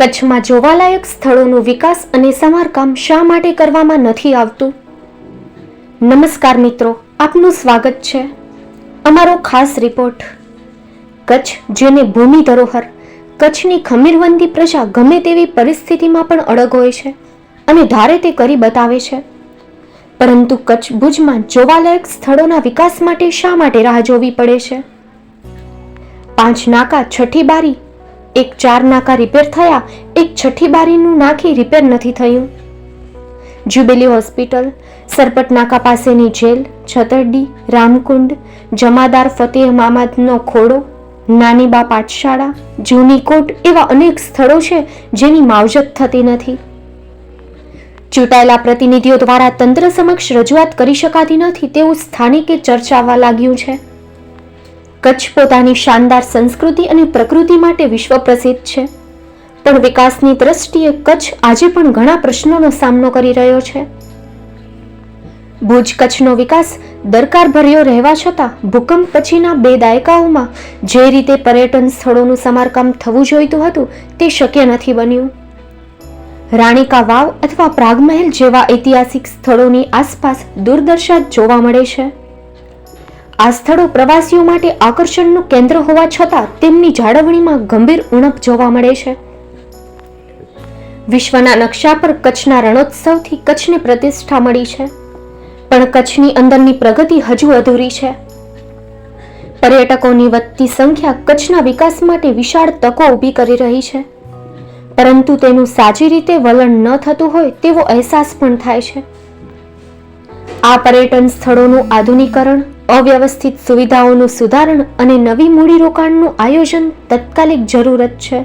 કચ્છમાં જોવાલાયક સ્થળોનો વિકાસ અને સમારકામ શા માટે કરવામાં નથી આવતું? નમસ્કાર મિત્રો, આપનું સ્વાગત છે. અમારો ખાસ રિપોર્ટ. કચ્છ, જેને ભૂમિ ધરોહર, કચ્છની ખમીરવંદી પ્રજા ગમે તેવી પરિસ્થિતિમાં પણ અડગ હોય છે અને ધારે તે કરી બતાવે છે. પરંતુ કચ્છ ભુજમાં જોવાલાયક સ્થળોના વિકાસ માટે શા માટે રાહ જોવી પડે છે? પાંચ નાકા, છઠ્ઠી બારી એક ચાર નાકા રિપેર થયા, એક છઠ્ઠી બારીનું નાખી રિપેર નથી થયું. જ્યુબેલી હોસ્પિટલ સરપટ નાકા પાસેની જેલ, છતરડી, રામકુંડ, જમાદાર ફતેહ મામાદનો ખોડો નાની બા પાઠશાળા, જૂની કોટ એવા અનેક સ્થળો છે જેની માવજત થતી નથી. ચૂંટાયેલા પ્રતિનિધિઓ દ્વારા તંત્ર સમક્ષ રજૂઆત કરી શકાતી નથી તેવું સ્થાનિકે ચર્ચાવા લાગ્યું છે. કચ્છ પોતાની શાનદાર સંસ્કૃતિ અને પ્રકૃતિ માટે વિશ્વ પ્રસિદ્ધ છે. પણ વિકાસની દ્રષ્ટિએ કચ્છ આજે પણ ઘણા પ્રશ્નોનો સામનો કરી રહ્યો છે. ભુજ કચ્છનો વિકાસ દરકારભર્યો રહેવા છતાં ભૂકંપ પછીના બે દાયકાઓમાં જે રીતે પર્યટન સ્થળોનું સમારકામ થવું જોઈતું હતું તે શક્ય નથી બન્યું. રાણીકા વાવ અથવા પ્રાગમહેલ જેવા ઐતિહાસિક સ્થળોની આસપાસ દુર્દશા જોવા મળે છે. આ સ્થળો પ્રવાસીઓ માટે આકર્ષણનું કેન્દ્ર હોવા છતાં તેમની જાળવણીમાં ગંભીર ઉણપ જોવા મળે છે. વિશ્વના નકશા પર કચ્છના રણોત્સવથી કચ્છને પ્રતિષ્ઠા મળી છે. પણ કચ્છની અંદરની પ્રગતિ હજુ અધૂરી છે. પર્યટકોની વધતી સંખ્યા કચ્છના વિકાસ માટે વિશાળ તકો ઊભી કરી રહી છે. પરંતુ તેનું સાચી રીતે વલણ ન થતું હોય તેવો અહેસાસ પણ થાય છે. આ પર્યટન સ્થળોનું આધુનિકરણ અવ્યવસ્થિત સુવિધાઓનું સુધારણ અને નવી મૂડીરોકાણનું આયોજન તત્કાલિક જરૂરત છે.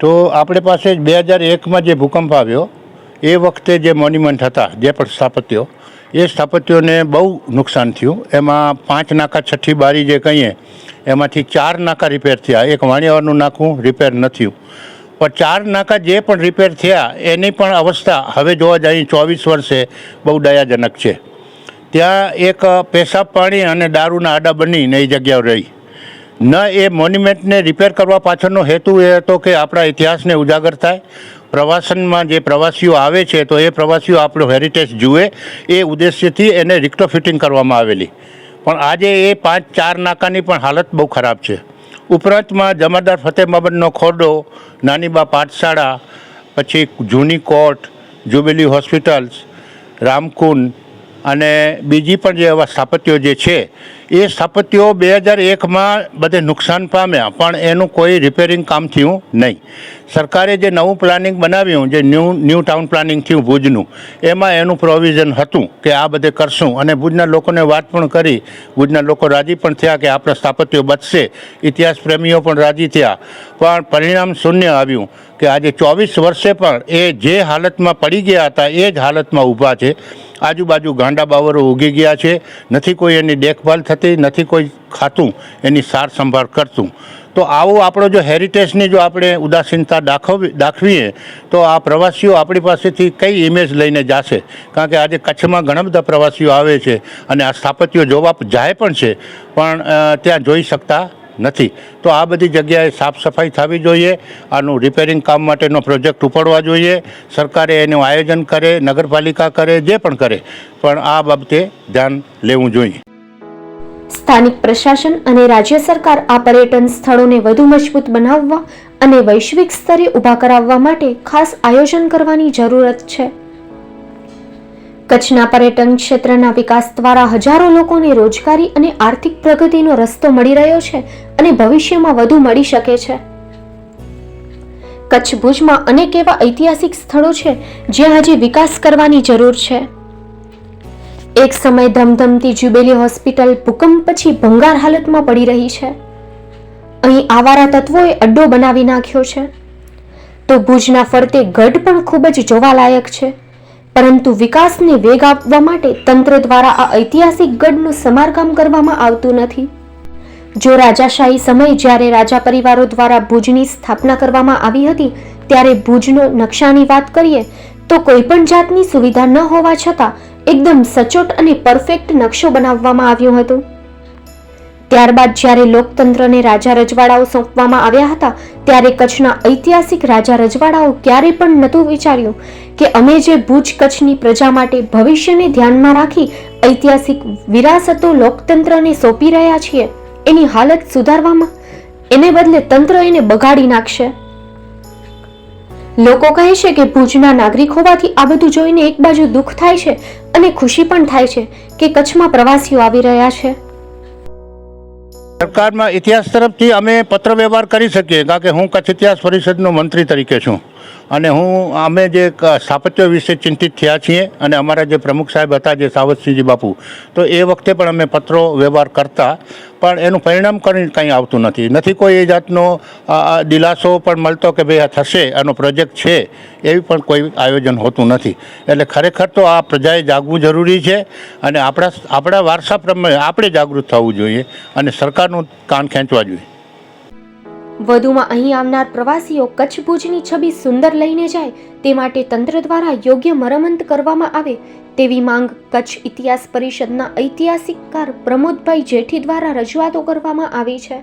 તો આપણે પાસે બે હજાર એકમાં જે ભૂકંપ આવ્યો, એ વખતે જે મોન્યુમેન્ટ હતા, જે પણ સ્થાપત્યો, એ સ્થાપત્યોને બહુ નુકસાન થયું. એમાં પાંચ નાકા, છઠ્ઠી બારી જે કહીએ, એમાંથી ચાર નાકા રિપેર થયા. એક વાણિયાવાડનું નાખું રિપેર ન થયું. પણ ચાર નાકા જે પણ રિપેર થયા, એની પણ અવસ્થા હવે જોવા જઈએ ચોવીસ વર્ષે બહુ દયાજનક છે. ત્યાં એક પેશાબ પાણી અને દારૂના આડા બનીને એ જગ્યાઓ રહી. ન એ મોન્યુમેન્ટને રિપેર કરવા પાછળનો હેતુ એ હતો કે આપણા ઇતિહાસને ઉજાગર થાય. પ્રવાસનમાં જે પ્રવાસીઓ આવે છે, તો એ પ્રવાસીઓ આપણો હેરિટેજ જુએ. એ ઉદ્દેશ્યથી એને રિક્ટોફિટિંગ કરવામાં આવેલી. પણ આજે એ પાંચ, ચાર નાકાની પણ હાલત બહુ ખરાબ છે. ઉપરાંતમાં જમાદાર ફતેહ બાબતનો ખોરડો નાનીબા પાઠશાળા, પછી જૂની કોર્ટ, જુબેલી હોસ્પિટલ્સ, રામકુંડ અને બીજી પણ જે એવા સ્થાપત્યો જે છે એ સ્થાપત્યો બે હજાર એકમાં બધે નુકસાન પામ્યા, પણ એનું કોઈ રિપેરિંગ કામ થયું નહીં. સરકારે જે નવું પ્લાનિંગ બનાવ્યું, જે ન્યૂ ન્યૂ ટાઉન પ્લાનિંગ થયું ભુજનું, એમાં એનું પ્રોવિઝન હતું કે આ બધે કરશું. અને ભુજના લોકોને વાત પણ કરી. ભુજના લોકો રાજી પણ થયા કે આપણા સ્થાપત્યો બચશે. ઇતિહાસ પ્રેમીઓ પણ રાજી થયા. પણ પરિણામ શૂન્ય આવ્યું કે આજે ચોવીસ વર્ષે પણ એ જે હાલતમાં પડી ગયા હતા, એ જ હાલતમાં ઊભા છે. આજુબાજુ ગાંડા બાવરો ઉગી ગયા છે. નથી કોઈ એની દેખભાલ થતી. નથી કોઈ ખાતું, એની સાર સંભાળ કરતું. તો આવું આપણો જો હેરિટેજની જો આપણે ઉદાસીનતા દાખવી દાખવીએ, તો આ પ્રવાસીઓ આપણી પાસેથી કઈ ઇમેજ લઈને જશે? કારણ કે આજે કચ્છમાં ઘણા બધા પ્રવાસીઓ આવે છે અને આ સ્થાપત્યો જોવા જાય પણ છે, પણ ત્યાં જોઈ શકતા નથી. તો આ બધી જગ્યાએ સાફ સફાઈ થવી જોઈએ, આનું રિપેરિંગ કામ માટેનો પ્રોજેક્ટ ઉપાડવા જોઈએ, સરકારે એનું આયોજન કરે, નગરપાલિકા કરે, જે પણ કરે, પણ આ બાબતે ધ્યાન લેવું જોઈએ. સ્થાનિક પ્રશાસન અને રાજ્ય સરકાર આ પર્યટન સ્થળોને વધુ મજબૂત બનાવવા અને વૈશ્વિક સ્તરે ઊભા કરાવવા માટે ખાસ આયોજન કરવાની જરૂરત છે. કચ્છના પર્યટન ક્ષેત્રના વિકાસ દ્વારા હજારો લોકોને રોજગારી અને આર્થિક પ્રગતિનો રસ્તો મળી રહ્યો છે અને ભવિષ્યમાં વધુ મળી શકે છે. કચ્છ ભુજમાં અનેક એવા ઐતિહાસિક સ્થળો છે જ્યાં હજી વિકાસ કરવાની જરૂર છે. એક સમય ધમધમતી જુબેલી હોસ્પિટલ ભૂકંપ પછી ભંગાર હાલતમાં પડી રહી છે. અહીં આવારા તત્વોએ અડ્ડો બનાવી નાખ્યો છે. તો ભુજના ફરતે ગઢ પણ ખૂબ જ જોવાલાયક છે. પરંતુ વિકાસને વેગ આપવા માટે તંત્ર દ્વારા આ ઐતિહાસિક ગઢનું સમારકામ કરવામાં આવતું નથી. જો રાજાશાહી સમય જ્યારે રાજા પરિવારો દ્વારા ભુજની સ્થાપના કરવામાં આવી હતી, ત્યારે ભુજનો નકશાની વાત કરીએ, તો કોઈ પણ જાતની સુવિધા ન હોવા છતાં એકદમ સચોટ અને પરફેક્ટ નકશો બનાવવામાં આવ્યો હતો. ત્યારબાદ જ્યારે લોકતંત્રને રાજા રજવાડાઓ સોંપવામાં આવ્યા હતા, ત્યારે કચ્છના ઐતિહાસિક રાજા રજવાડાઓ ક્યારે પણ નહોતું વિચાર્યું કે અમે જે ભુજ કચ્છની પ્રજા માટે ભવિષ્યને ધ્યાનમાં રાખી ઐતિહાસિક વિરાસતો લોકતંત્રને સોંપી રહ્યા છીએ, એની હાલત સુધારવામાં, એને બદલે તંત્ર એને બગાડી નાખશે. લોકો કહે છે કે ભુજના નાગરિક હોવાથી આ બધું જોઈને એક બાજુ દુઃખ થાય છે અને ખુશી પણ થાય છે કે કચ્છમાં પ્રવાસીઓ આવી રહ્યા છે. સરકારમાં ઇતિહાસ તરફથી અમે પત્ર વ્યવહાર કરી શકીએ, કારણ કે હું કચ્છ ઇતિહાસ પરિષદનો મંત્રી તરીકે છું. અને હું, અમે જે સ્થાપત્ય વિશે ચિંતિત થયા છીએ અને અમારા જે પ્રમુખ સાહેબ હતા, જે સાવતસિંહજી બાપુ, તો એ વખતે પણ અમે પત્રો વ્યવહાર કરતા, પણ એનું પરિણામ કરીને કંઈ આવતું નથી. નથી કોઈ એ જાતનો દિલાસો પણ મળતો કે ભાઈ આ થશે, આનો પ્રોજેક્ટ છે, એવી પણ કોઈ આયોજન હોતું નથી. એટલે ખરેખર તો આ પ્રજાએ જાગવું જરૂરી છે અને આપણા આપણા વારસા પ્રમાણે આપણે જાગૃત થવું જોઈએ અને સરકારનું કાન ખેંચવા જોઈએ. વધુમાં અહીં આવનાર પ્રવાસીઓ કચ્છ ભુજની છબી સુંદર લઈને જાય, તે માટે તંત્ર દ્વારા યોગ્ય મરમંત કરવામાં આવે તેવી માંગ કચ્છ ઇતિહાસ પરિષદના ઐતિહાસિકકાર પ્રમોદભાઈ જેઠી દ્વારા રજૂઆતો કરવામાં આવી છે.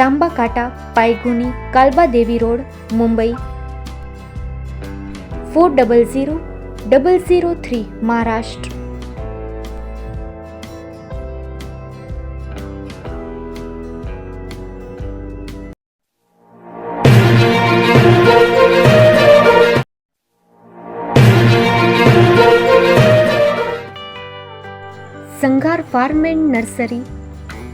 Tambakanta Paydhuni Kalbadevi road, Mumbai. Four double zero double zero three, Maharashtra. Sanghar farm and nursery